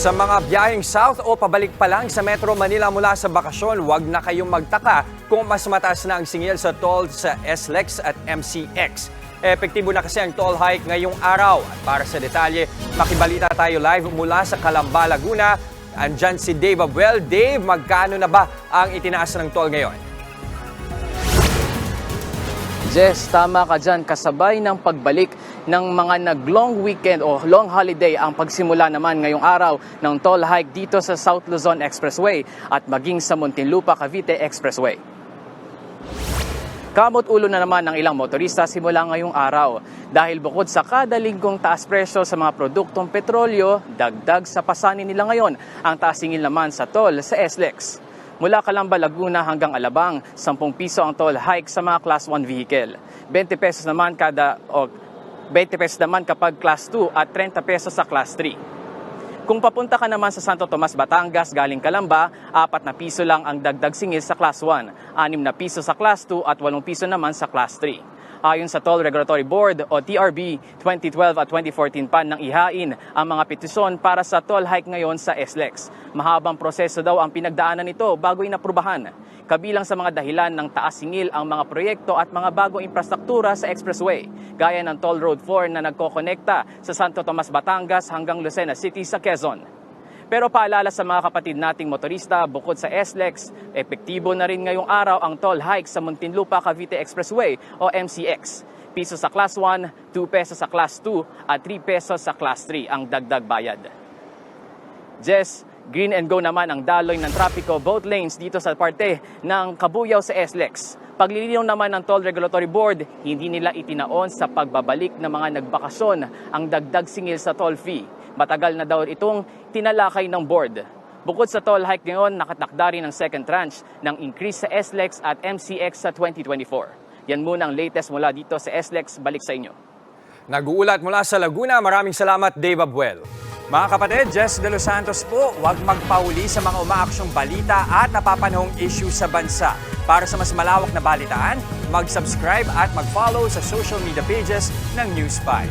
Sa mga biyaheng south o pabalik pa lang sa Metro Manila mula sa bakasyon, huwag na kayong magtaka kung mas mataas na ang singil sa toll sa SLEX at MCX. Epektibo na kasi ang toll hike ngayong araw. At para sa detalye, makibalita tayo live mula sa Calamba, Laguna. Andyan si Dave Abuel. Dave, magkano na ba ang itinaas ng toll ngayon? Jess, tama ka dyan. Kasabay ng pagbalik ng mga nag-long weekend o long holiday ang pagsimula naman ngayong araw ng toll hike dito sa South Luzon Expressway at maging sa Muntinlupa Cavite Expressway. Kamot ulo na naman ng ilang motorista simula ngayong araw dahil bukod sa kada linggong taas presyo sa mga produktong petrolyo, dagdag sa pasanin nila ngayon ang taasingil naman sa toll sa SLEX. Mula Calamba, Laguna hanggang Alabang, 10 piso ang toll hike sa mga Class 1 vehicle. 20 pesos naman kada o 20 pesos naman kapag Class 2 at 30 pesos sa Class 3. Kung papunta ka naman sa Santo Tomas, Batangas galing Calamba, 4 na piso lang ang dagdag singil sa Class 1, 6 na piso sa Class 2 at 8 piso naman sa Class 3. Ayon sa Toll Regulatory Board o TRB, 2012 at 2014 pa nang ihain ang mga petisyon para sa toll hike ngayon sa SLEX. Mahabang proseso daw ang pinagdaanan nito bago inaprubahan. Kabilang sa mga dahilan ng taas singil ang mga proyekto at mga bagong infrastruktura sa expressway, gaya ng Toll Road 4 na nagkokonekta sa Santo Tomas, Batangas hanggang Lucena City sa Quezon. Pero paalala sa mga kapatid nating motorista, bukod sa SLEX, epektibo na rin ngayong araw ang toll hike sa Muntinlupa Cavite Expressway o MCX. Piso sa Class 1, 2 pesos sa Class 2 at 3 pesos sa Class 3 ang dagdag bayad. Jess, green and go naman ang daloy ng trapiko both lanes dito sa parte ng Kabuyaw sa SLEX. Paglilinaw naman ng Toll Regulatory Board, hindi nila itinaon sa pagbabalik ng mga nagbakasyon ang dagdag singil sa toll fee. Matagal na daw itong tinalakay ng board. Bukod sa toll hike ngayon, nakatakda rin ang second tranche ng increase sa SLEX at MCX sa 2024. Yan muna ang latest mula dito sa SLEX. Balik sa inyo. Nag-uulat mula sa Laguna. Maraming salamat, Dave Abuel. Mga kapatid, Jess De Los Santos po, huwag magpauli sa mga umaaksyong balita at napapanahong issue sa bansa. Para sa mas malawak na balitaan, mag-subscribe at mag-follow sa social media pages ng News 5.